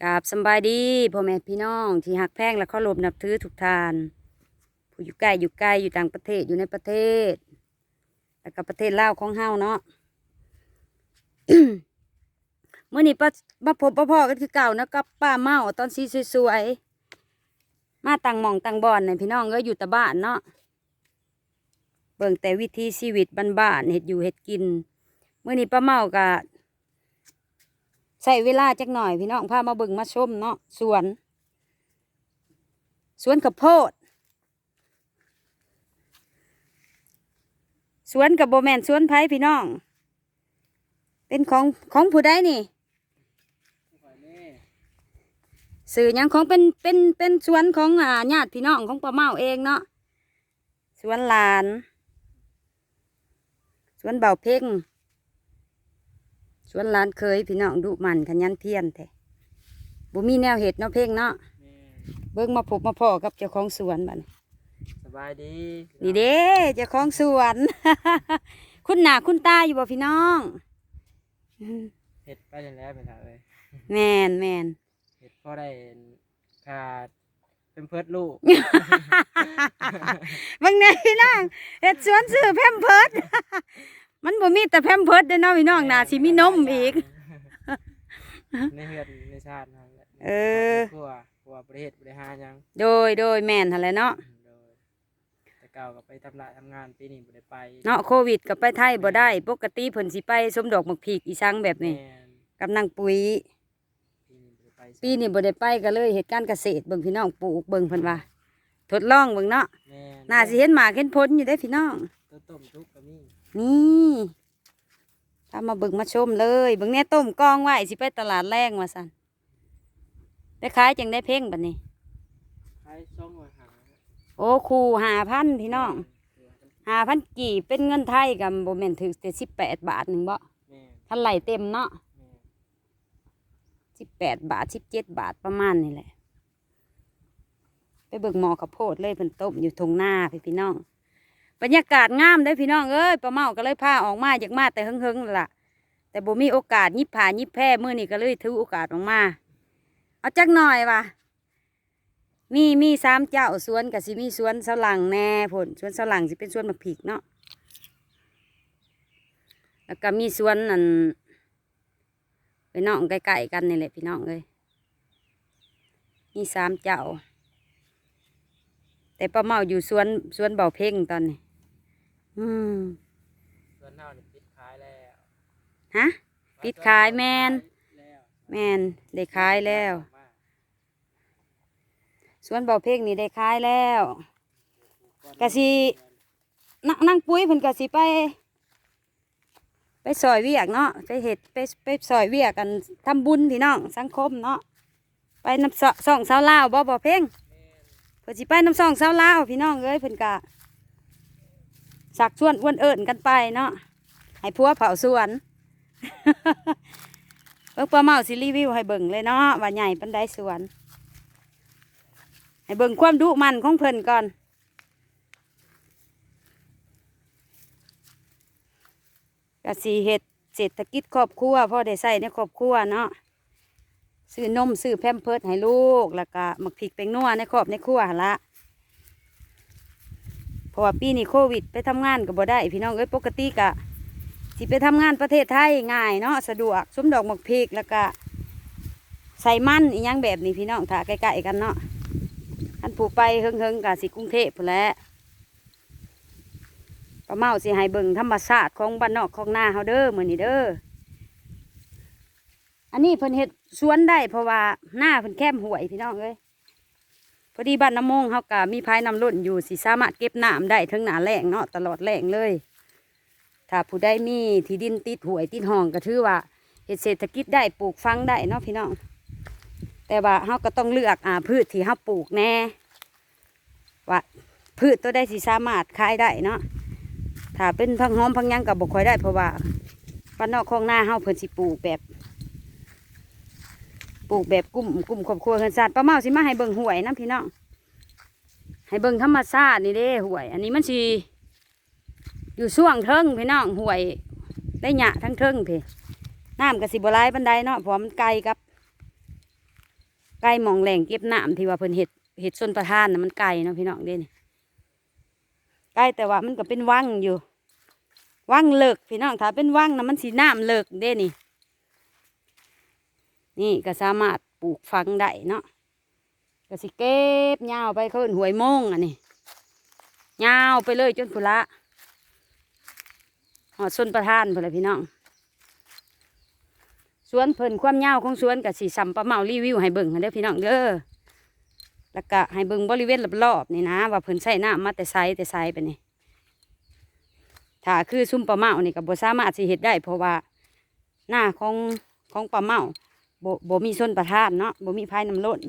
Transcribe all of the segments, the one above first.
กราบสบายดีพ่อแม่พี่น้องที่หักแพงและเคารพนับถือทุกทาน ผู้อยู่ใกล้อยู่ไกลอยู่ต่างประเทศอยู่ในประเทศ แล้วก็ประเทศลาวของเฮาเนาะเมื่อนี้ป้ามาพบป้าพ่อกันคือเก่านะกับป้าเมาตอนสีสวยๆมาตั้งหมองตั้งบอนเน่พี่น้องก็อยู่แต่บ้านเนาะเบิ่งแต่วิธีชีวิตบ้านๆเห็ดอยู่เห็ดกินเมื่อนี้ป้าเมาก็ ใส่เวลาจักหน่อยพี่น้องพามาเบิ่งมาชมเนาะสวน สวนข้าวโพด สวนกับโบแมนสวนไผ่พี่น้อง เป็นของของผู้ใดนี่สื่อยังของเป็นเป็นเป็นสวนของอ่าญาติพี่น้องของป้าเมาเองเนาะสวนหลาน สวนเบาเพ่ง สวนหลานเคยพี่น้องดุมันขยันเพียรแท้บ่มีแนวเห็ดเนาะเพ่งเนาะแม่เบิ่งมาพบมาพ่อกับเจ้าของสวนบัดนี้สบายดีนี่เด้เจ้าของสวน คุณหน้าคุณตาอยู่บ่พี่น้องเห็ดไปแล้วไปถ่ายเลยแม่นแม่นเห็ดพอได้ขาดเป็นเพิดลูกบางเนี่ยพี่น้องเฮ็ดสวนซื้อแพมเพิร์ด มันบ่มีแต่แพมเพิร์ดเด้อเนาะพี่น้องน่าสิมีนมอีก ในเฮือนในชาตินั่นแหละเออครัวครัวประเทศบริหารหยังโดยโดยแม่นหั่นแหละเนาะโดยแต่เก่าก็ไปทำละทำงานปีนี้บ่ได้ไปเนาะโควิดก็ไปไทยบ่ได้ ปกติเพิ่นสิไปสมดอกหมักผีกอีสังแบบนี้แม่นกับนางปุ๋ย ปีนี้บ่ได้ไปปีนี้บ่ได้ไปก็เลยเหตุการณ์เกษตรเบิ่งพี่น้องปลูกเบิ่งเพิ่นว่า ทดลองเบิ่งเนาะแม่นน่าสิเห็นหมากเห็นผลอยู่ได้อพี่น้องต้นต้มทุกก็มี นี่ถ้ามาเบิ่งมาชมเลยเบิ่งแน่ต้มกองไว้สิไปตลาดแรงว่าซั่นได้ขายจังได้เพ่งบัดนี้ขายช่องหอยหาโอ้ครู5,000พี่น้อง5,000กี่เป็นเงินไทยกับบ่แม่นถึงแต่18บาทหนึงบ่แม่นทันไหลเต็มเนาะแม่น18บาท17บาทประมาณนี่แหละ ไปเบิ่งหมอข้าวโพดเลยเพิ่นต้มอยู่ทงหน้าพี่พี่น้อง บรรยากาศงามเด้พี่น้องเอ้ยป้าเมาก็เลยพาออกมาอยากมาแต่เฮงๆล่ะ แต่บ่มีโอกาสยิบผ่ายิบแพร่มื้อนี้ก็เลยถือโอกาสออกมา เอาจักหน่อยว่ะมีมีสามเจ้าสวนก็สิมีสวนสลังแน่ผลสวนสลังสิเป็นสวนมะพริกเนาะแล้วก็มีสวนนั่นไปน้องใกล้ๆกันนี่แหละพี่น้องเอ้ยมีสามเจ้าแต่ป้าเมาอยู่สวนสวนเบาเพ่งตอนนี้ อืมส่วนเฮานี่ปิดขายแล้วฮะ ปิดขายแม่น แล้วแม่นได้ขายแล้วสวนเบาเพ่งนี่ได้ขายแล้วกะสินงนั่งปุ้ยเพิ่นก็สิไป ไปซอยเวียกเนาะไปเห็ดไปไปซอยเวียกกันทำบุญพี่น้องสังคมเนาะไปน้ำส่องสาวลาวบ่บ่เพ่งเพิ่นสิไปน้ำส่องสาวลาวพี่น้องเอ้ยเพิ่นกะ สักชวนอ้วนเอิญกันไปเนาะให้ผัวเผาสวนเบิ่งปลาเมาสิรีวิวให้เบิ่งเลยเนาะว่าใหญ่ปันไดสวน ให้เบิ่งความดุมันของเพิ่นก่อนกสีเฮ็ดเศรษฐกิจครอบครัวพ่อได้ใส่ในครอบครัวเนาะซื้อนมซื้อแพมเพิร์ดให้ลูก แล้วก็หมักพริกแป้งนัวในครอบในครัวหั่นละ เพราะว่าปีนี้โควิดไปทำงานก็บ่ได้ พี่น้องเอ้ยปกติกะสิไปทำงานประเทศไทยง่ายเนาะสะดวกสมดอกหมักพริกแล้วก็ใส่มันอีหยังแบบนี้พี่น้องถ้าใกล้ๆกันเนาะอันผู้ไปเฮิงๆกะสิกรุงเทพพแล้วป้าเมาสิให้เบิ่งธรรมชาติของบ้านนอกของหน้าเฮาเด้อมื้อนี้เด้ออันนี้เพิ่นเฮ็ดสวนได้เพราะว่าหน้าเพิ่นแคมห่วยพี่น้องเอ้ย พอดีบ้านน้ำมงเฮาก็มีภายน้ำล้นอยู่สิสามารถเก็บน้ำได้ถึงหนาแหลงเนาะตลอดแหลงเลย ถ้าผู้ใดมีที่ดินติดหวยติดห้องก็ถือว่าเฮ็ดเศรษฐกิจได้ปลูกฟังได้เนาะพี่น้องแต่ว่าเฮาก็ต้องเลือกอ่าพืชที่เฮาปลูกแน่ว่าพืชตัวใดสิสามารถขายได้เนาะถ้าเป็นพังหอมพังยังกับบ่ค่อยได้เพราะว่าบ้านนอกของหน้าเฮาเพิ่นสิปลูกแบบ ปลูกแบบกลุ่มกลุ่มครอบครัวเฮือนซานป้าเมาสิมาให้เบิ่งหวยนะพี่น้องให้เบิ่งธรรมชาตินี่เด้หวย อันนี้มันสิอยู่ช่วงเทิงพี่น้องหวย ได้หยะทั้งเทิงพี่น้ำก็สิบ่หลายปานใดเนาะเพราะว่ามันไกลกับใกลมองแหล่งเก็บน้ำที่ว่าเพิ่นเห็ดเห็ดชนประทานน่ะมันไกลเนาะพี่น้องเด้นี่ใกล้แต่ว่ามันก็เป็นวังอยู่วังเลิกพี่น้องถ้าเป็นวังนะมันสีน้ำเลิกเด้นี่ นี่ก็สามารถปลูกฝังได้เนาะก็สิเก็บยาวไปเขาเอิ้นหวยมงอันนี้ยาวไปเลยจนพุละหอดชนประทานพุ่นละพี่น้องสวนเพิ่นความยาวของสวนกับสีสัมปะเมารีวิวให้เบิ่งให้เด้อพี่น้องเด้อแล้วก็ให้เบิ่งบริเวณรอบๆนี่นะ ว่าเพิ่นใส่น้ำมาแต่ไซแต่ไซไปนี่ถ้าคือซุ่มปลาเมานี่ก็บ่สามารถสิเฮ็ดได้ เพราะว่าหน้าของของปลาเมา บบมีส้นประทานเนาะบมีพายน้ำล้น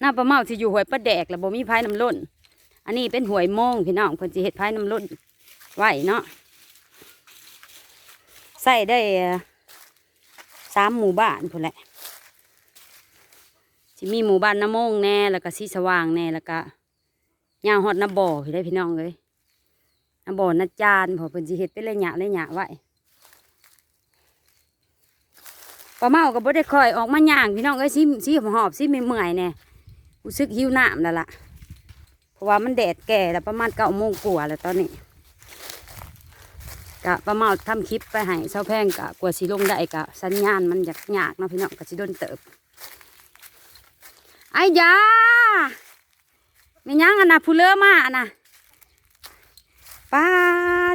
หน้าปลาเมาสิอยู่หวยปลาแดกแล้วบมีพายน้ำล้นอันนี้เป็นหวยโมงพี่น้องเพิ่นสิเฮ็ดพายน้ำล้นไหวเนาะใส่ได้สามหมู่บ้านพุ่นแหละสิมีหมู่บ้านน้ำมงแน่แล้วก็สีสว่างแน่แล้วก็ยาวฮอดน้ำบ่อพี่ได้พี่น้องเลยน้ำบ่อน้ำจานพอเพิ่นสิเฮ็ดเป็นระยะระยะไว้ ปลาเมาก็บ่ได้คอยออกมาย่างพี่น้องเอ้ยสิสิหอบสิเมื่อยแน่รู้สึกหิวน้ำแล้วล่ะ เพราะว่ามันแดดแก่แล้วประมาณเก้าโมงกว่าแล้วตอนนี้กะประมาทำคลิปไปให้เสาแพงกะกลัวสิลงได้กะสัญญาณมันอยากยากเนาะพี่น้องกะสิโดนเติบไอ้ยาไม่ยังอันนะผู้เลอมาอันนะป้า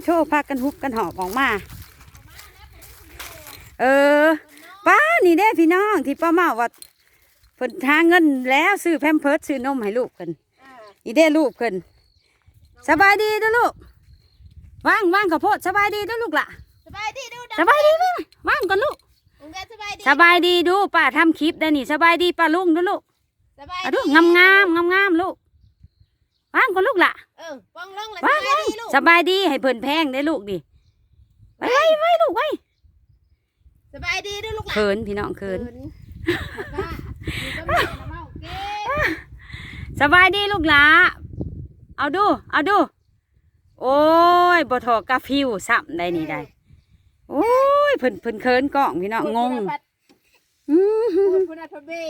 โชว์พากันฮุบกันหอบออกมา เออ ป้านี่เด้พี่น้องที่ป้าเมาว่าเพิ่นหาเงินแล้วซื้อแพมเพิร์สซื้อนมให้ลูกเพิ่นอีเด้ลูกเพิ่นสบายดีเด้อลูกว่างว่างข้าวโพดสบายดีเด้อลูกล่ะสบายดีดูสบายดีไหมว่างก่อนลูกลุงแกสบายดีสบายดีดูป้าทำคลิปได้นี่สบายดีป้าลุงดูลูกสบายเอาดูงามงามงามงามๆลูกว่างก่อนลูกล่ะเออป้องลงเลยว่างสบายดีลูกสบายดีให้เพิ่นแพงได้ลูกดิไว้ไว้ไว้ลูกไว้ สบายดีดูลูกหลานเขินพี่น้องเขินป้าอยู่กับแม่นะเมาเก็บสบายดีลูกหล่ะเอาดู เอาดู โอ้ยบ่ถอกกาฟิวซ้ำได้นี่ได้ โอ้ยเพิ่นเพิ่นเขินกล้องพี่น้องงงอื้อหือคุณคุณอัทเบ้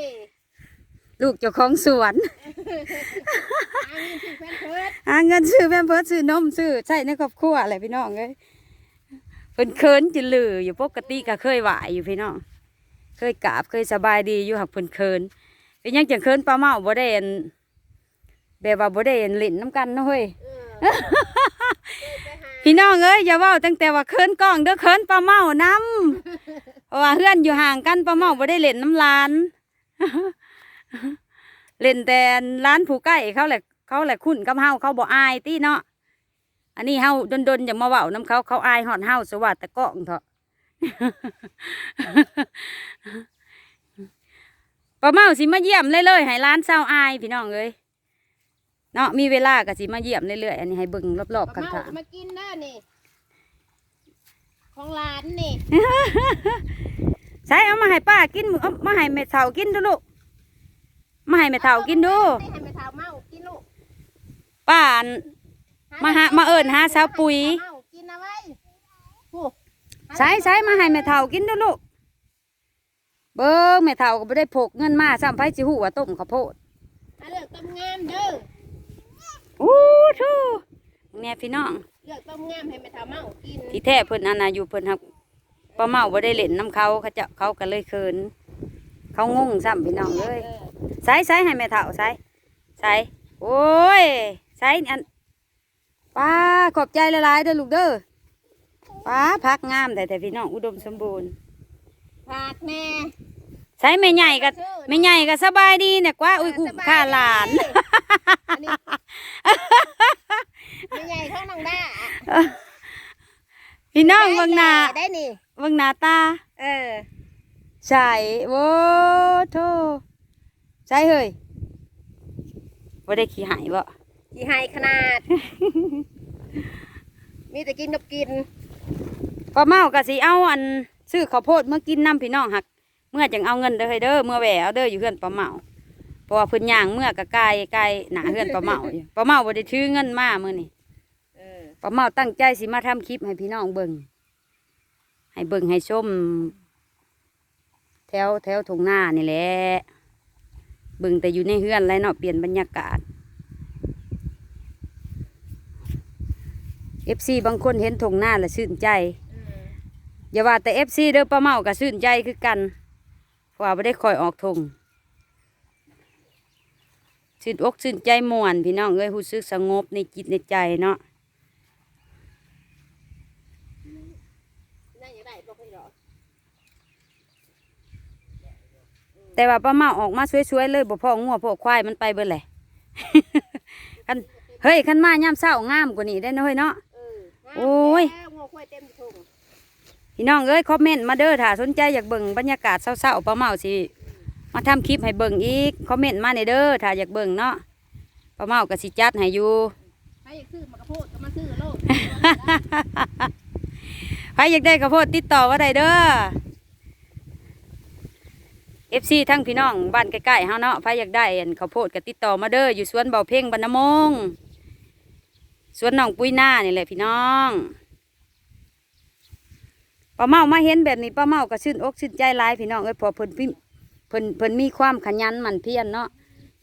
ลูกเจ้าของสวนอันนี้คือแฟนเพิร์ดหาเงินซื้อแพมเพิร์สซื้อนมซื้อใช้ในครอบครัวอะไรพี่น้องเอ้ย เพิ่นเคินจิลืออยู่ปกติก็เคยไหวอยู่พี่น้องเคยกราบเคยสบายดีอยู่หักเพิ่นเคินเป็นหยังจังเคินปลาเมาบ่ได้เห็นแบบว่าบ่ได้เห็นลิ้นน้ำกันเนาะเฮ้ยเออไปหาพี่น้องเอ้ยอย่าเว้าตั้งแต่ว่าเคินกล้องเด้อเคินปลาเมานํเพราะว่าเฮือนอยู่ห่างกันปลาเมาบ่ได้เล่นน้ำลานเล่นแต่ร้านผู้ใกล้เขาแหละเขาแหละคุ้นกับเฮาเขาบ่อายติเนาะ อันนี้เฮาดนๆอย่ามาเว้านํเขาเขาอายฮอดเฮาสวัสดิ์แต่กล้องเถอะป้าเมาสิมาเยี่ยมเลยเลยๆให้ร้านเศร้าอายพี่น้องเอ้ยเนาะมีเวลาก็สิมาเยี่ยมเรื่อยๆอันนี้ให้เบิ่งรอบๆป้าข้าเมางมากินเด้อนี่ของหลานนี่ๆใช้เอามาให้ป้ากินเอามาให้แม่เฒ่ากินดูลูกมาให้แม่เฒ่ากินดูให้แม่เฒ่าเมากินลูกป้าอัน มาหามาเอิ้นหาสาวปุ๋ยเมากินเอาไว้ผู้ใช้ใช้มาให้แม่เฒ่ากินดูลูก เบิ่งแม่เฒ่าก็บ่ได้พกเงินมาซ้ำไผสิฮู้ว่าต้มข้าวโพดถ้าเลือกต้มงามเด้ออู้ทูเนี่ยพี่น้อง เลือกต้มงามให้แม่เฒ่าเมากินที่แท้เพิ่นอันน่ะอยู่เพิ่นฮักป้าเมาบ่ได้เล่นน้ำเขาเขาเจะเขาก็เลยเขิน เขางงซ้ำพี่น้องเลยเออ ใส่ใส่ให้แม่เฒ่าใส่ใส่โอ้ยใส่อัน ป้าขอบใจหลายๆเด้อลูกเด้อป้าพักงามแต่แต่พี่น้องอุดมสมบูรณ์ผากแน่ใส่แม่ใหญ่ก็แม่ใหญ่ก็สบายดีเนี่ยกว่าอุ้ยอุ้มข้าหลานอันนี้ไม่ใหญ่เท่าน้องด้าพี่น้องเบิ่งหน้าได้นี่เบิ่งหน้าตา เออใช่โว้โธ่ใช่เฮ้ยบ่ได้ขี้หายบ่ กี่ไฮขนาด มีแต่กินกับกินป้าเมาก็สิเอาอันซื้อข้าวโพดเมื่อกินน้ำพี่น้องหัก เมื่อจังเอาเงินเด้อเฮ้ยเด้อเมื่อแหวเอาเด้ออยู่เฮือนป้าเมาเพราะว่าเพิ่นย่างเมื่อก็ไกลไกลหนาเฮือนป้าเมาอยู่ป้าเมาบ่ได้ถือเงินมามื้อนี้เออป้าเมาตั้งใจสิมาทำคลิปให้พี่น้องเบิ่งให้เบิ่งให้ชมแถวแถวทงหน้านี่แหละเบิ่งแต่อยู่ในเฮือนไรเนาะเปลี่ยนบรรยากาศ เอฟซีบางคนเห็นทงหน้าและชื่นใจอย่าว่าแต่เอฟซีเด้อป้าเมาก็ชื่นใจคือกันเพราะว่าไม่ได้คอยออกทงชื่นอกชื่นใจม่วนพี่น้องเอ้ยรู้สึกสงบในจิตในใจเนาะนั่นอย่างไรบอกให้หรอแต่ว่าป้าเมาออกมาสวยๆเลยบ่พ่องัวพ่อควายมันไปเบิดแหละคันเฮ้ยคันมายามเช้างามกว่านี้ได้เนาะเฮ้ยเนาะเออ โอ้ยแล้วงัวควายเต็มทุ่งพี่น้องเอ้ยคอมเมนต์มาเด้อถ้าสนใจอยากเบิ่งบรรยากาศเศร้าๆป้าเมาสิมาทำคลิปให้เบิ่งอีกคอมเมนต์มาในเด้อถ้าอยากเบิ่งเนาะป้าเมาก็สิจัดให้อยู่ใครอยากซื้อมากระโพดก็มาซื้อโลดใครอยากได้ข้าวโพดติดต่อว่าได้เด้อ FC ทั้งพี่น้องบ้านใกล้ๆเฮาเนาะใครอยากได้อันข้าวโพดก็ติดต่อมาเด้ออยู่สวนเบาเพ่งบรรณมง สวนหนองปุ้ยหน้านี่แหละพี่น้องป้าเมามาเห็นแบบนี้ป้าเมาก็ชื่นอกชื่นใจหลายพี่น้องเอ้ยพอเพิ่นพิมเพิ่นเพิ่นมีความขยันหมั่นเพียรเนาะ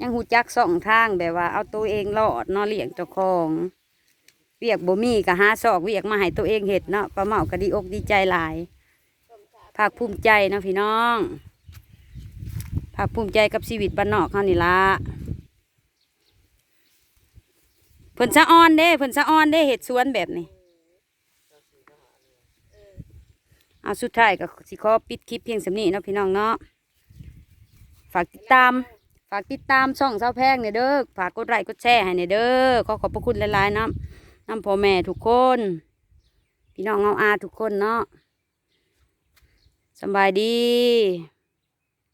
ยังหูจักสองทางแบบว่าเอาตัวเองรอดเนาะเลี้ยงเจ้าของเวียกบ่มีก็หาซอกเวียกมาให้ตัวเองเห็ดเนาะป้าเมาก็ดีอกดีใจหลายภาคภูมิใจนะพี่น้องภาคภูมิใจกับชีวิตบ้านนอกเขานี่ละ เพิ่นสะออนเด้เพิ่นสะออนเด้เห็ดสวนแบบนี้เอาสุดท้ายก็สิขอปิดคลิปเพียงสำนี้เนาะพี่น้องเนาะฝากติดตาม ฝากติดตามช่องเสาแพงเนี่ยเด้อฝากกดไลค์กดแชร์ให้เนี่ยเด้อขอขอบพระคุณหลายๆนะน้ำพ่อแม่ทุกคน พี่น้องเอาอาทุกคนเนาะสบายดี